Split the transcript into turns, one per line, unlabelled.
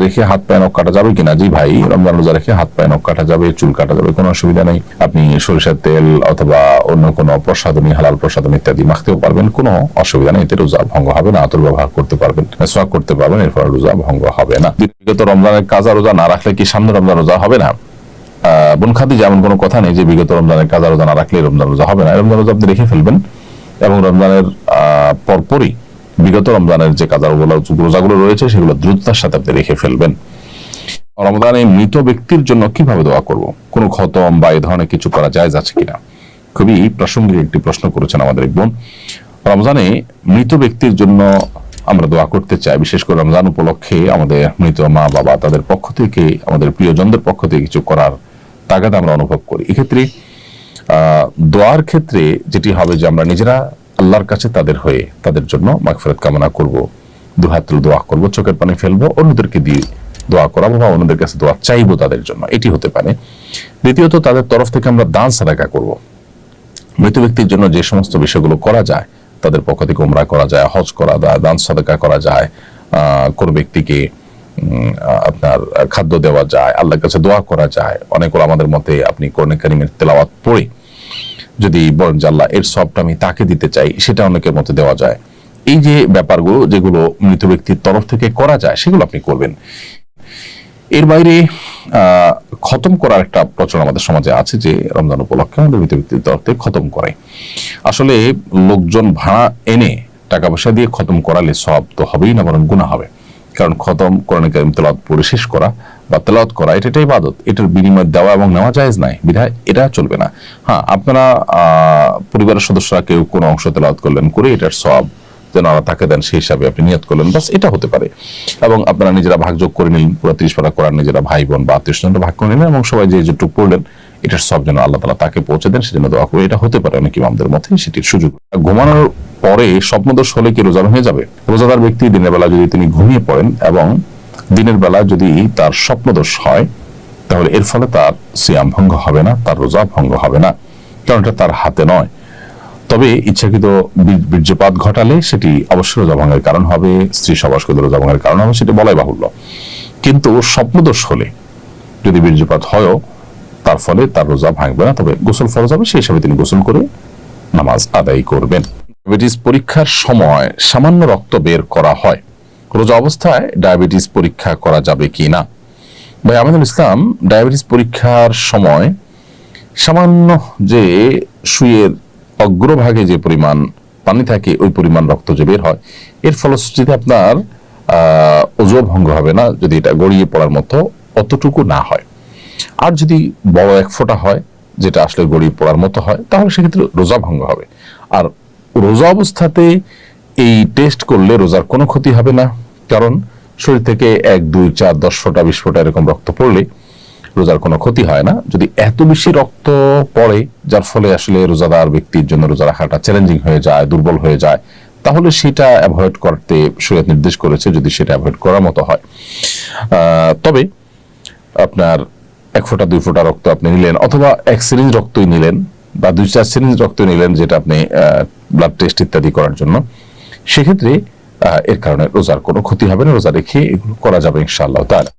রেখে হাত পায়ে নখ কাটা যাবে কিনা? জি ভাই, রমজান রোজা রেখে হাত পায়ে নখ কাটা যাবে, চুল কাটা যাবে, কোনো অসুবিধা নেই। আপনি সরিষার তেল অথবা অন্য কোনো প্রসাদনী হালাল প্রসাদনী ইত্যাদি মাখতেও পারবেন, কোনো অসুবিধা নেই। এতে রোজা ভঙ্গ হবে না, আতর ব্যবহার করতে পারবেন সোয়াগ করতে পারবেন এর ফলে রোজা ভঙ্গ হবে না। বিগত রমজানের কাজা রোজা না রাখলে কি সামনে রমজান রোজা হবে না? বোন যেমন কোনো কথা নেই যে বিগত রমজানের কাজা রোজা না রাখলে রমজান রোজা হবে না। রমজান রোজা আপনি রেখে ফেলবেন এবং রমজানের পরপরই বিগত রমজানের যে কাজা রোজাগুলো রয়েছে সেগুলো দ্রুততার সাথে আপনি রেখে ফেলবেন। রমজানে মৃত ব্যক্তির জন্য কীভাবে দোয়া করব? কোন খতম বা এই ধরনের কিছু করা যায় আছে কিনা? খুবই প্রাসঙ্গিক একটি প্রশ্ন করেছেন আমাদের এক বোন। রমজানে মৃত ব্যক্তির জন্য আমরা দোয়া করতে চাই। বিশেষ করে রমজান উপলক্ষে আমাদের মৃত মা বাবা তাদের পক্ষ থেকে আমাদের প্রিয়জনদের পক্ষ থেকে কিছু করার তাগাদ আমরা অনুভব করি। এক্ষেত্রে আহ, দোয়ার ক্ষেত্রে যেটি হবে যে আমরা নিজেরা আল্লাহর কাছে তাদের হয়ে তাদের জন্য মাগফিরাত কামনা করব, দুহাত দোয়া করব, চোখের পানি ফেলব, অন্যদেরকে দিয়ে দোয়া করাবো বা অন্যদের কাছে দোয়া চাইব তাদের জন্য। এটি হতে পারে। দ্বিতীয়ত, তাদের তরফ থেকে আমরা দান সাদাকা করব। মৃত ব্যক্তির জন্য যে সমস্ত বিষয়গুলো করা যায়, তাদের পক্ষ থেকে উমরা করা যায়, হজ করা যায়, দান সাদাকা করা যায় কোন ব্যক্তিকে আপনার খাদ্য দেওয়া যায়, আল্লাহর কাছে দোয়া করা যায়। অনেক আমাদের মতে আপনি কোরআন কারিমের তেলাওয়াত পড়ে যদি বলেন যে আল্লাহ এর সবটা আমি তাকে দিতে চাই, সেটা অনেকের মতে দেওয়া যায়। এই যে ব্যাপারগুলো যেগুলো মৃত ব্যক্তির তরফ থেকে করা যায়, সেগুলো আপনি করবেন। এর বাইরে খতম করার একটা প্রচলন আমাদের সমাজে আছে যে রমজান উপলক্ষে আমাদের মৃত ব্যক্তির তরফ থেকে খতম করে। আসলে লোকজন ভাড়া এনে টাকা পয়সা দিয়ে খতম করালে সব তো হবেই না, বরং গুণা হবে। কারণ খতম, কোরআন কারিম তেলাওয়াত পড়ে শেষ করা বা তেলাওয়াত করা এটা একটা ইবাদত। এটার বিনিময় দেওয়া এবং নেওয়া জায়েজ নাই। বিধায় এটা চলবে না। হ্যাঁ আপনারা পরিবারের সদস্যরা কেউ কোনো অংশ তেলাওয়াত করলেন করে এটার সব যেন আল্লাহ তাকে দেন, সেই হিসাবে আপনি নিয়ত করলেন। বাস এটা হতে পারে। এবং আপনারা নিজেরা ভাগযোগ করে নিলেন, পুরো ত্রিশ পারা করার নিজেরা ভাই বোন বা আত্মীয় স্বজনরা ভাগ করে নিলেন এবং সবাই যে যেটুকু পড়লেন এটার সব যেন আল্লাহ তালা তাকে পৌঁছে দেন, সেজন্য দোয়া করে এটা হতে পারে অনেক ইমামদের মধ্যে সেটির সুযোগ। ঘুমানোর পরে স্বপ্নদোষ হলে কি রোজা ভেঙে যাবে? রোজাদার ব্যক্তি দিনের বেলা যদি তিনি ঘুমিয়ে পড়েন এবং দিনের বেলা যদি তার স্বপ্নদোষ হয়, তাহলে এর ফলে তার সিয়াম ভঙ্গ হবে না, তার রোজা ভঙ্গ হবে না, কারণ এটা তার হাতে নয়। তবে ইচ্ছাকৃত বীর- বীর্যপাত ঘটালে সেটি অবশ্যই রোজা ভঙ্গের কারণ হবে, স্ত্রী সবাস করে রোজা ভঙ্গের কারণ হবে, সেটি বলাই বাহুল্য। কিন্তু স্বপ্নদোষ হলে যদি বীর্যপাত হয়ও তার ফলে তার রোজা ভাঙবে না, তবে গোসল ফরজ হবে, সেই হিসাবে তিনি গোসল করে নামাজ আদায় করবেন। ডায়াবেটিস পরীক্ষার সময় সামান্য রক্ত বের করা হয়। রোজা অবস্থায় ডায়াবেটিস পরীক্ষা করা যাবে কি না? ভাই আমাদের ইসলাম, ডায়াবেটিস পরীক্ষার সময় সামান্য যে সুইয়ের অগ্রভাগে যে পরিমাণ পানি থাকে, ওই পরিমাণ রক্ত যে বের হয়, এর ফলশ্রুতিতে আপনার ওজো ভঙ্গ হবে না, যদি এটা গড়িয়ে পড়ার মতো অতটুকু না হয়। আর যদি বড় এক ফোঁটা হয়, যেটা আসলে গড়িয়ে পড়ার মতো হয়, তাহলে সেক্ষেত্রে রোজা ভঙ্গ হবে। আর রোজা অবস্থাতে এই টেস্ট করলে রোজার কোনো ক্ষতি হবে না। কারণ শরীর থেকে এক, দুই, চার, দশ ফোঁটা, বিশ ফোঁটা এরকম রক্ত পড়লে রোজার কোনো ক্ষতি হয় না। যদি এত বেশি রক্ত পড়ে, যার ফলে আসলে রোজাদার ব্যক্তির জন্য রোজা রাখাটা চ্যালেঞ্জিং হয়ে যায়, দুর্বল হয়ে যায়, তাহলে সেটা অ্যাভয়েড করতে শরীয়ত নির্দেশ করেছে যদি সেটা অ্যাভয়েড করার মতো হয়। তবে আপনার এক ফোঁটা, দুই ফোঁটা রক্ত আপনি নিলেন, অথবা এক সিরিজ রক্তই নিলেন বা দুই, চার সিরিজ রক্ত নিলেন যেটা আপনি ব্লাড টেস্ট ইত্যাদি করার জন্য। সেক্ষেত্রে এর কারণে রোজার কোনো ক্ষতি হবে না, রোজা রেখে এগুলো করা যাবে ইনশাআল্লাহ তাহলে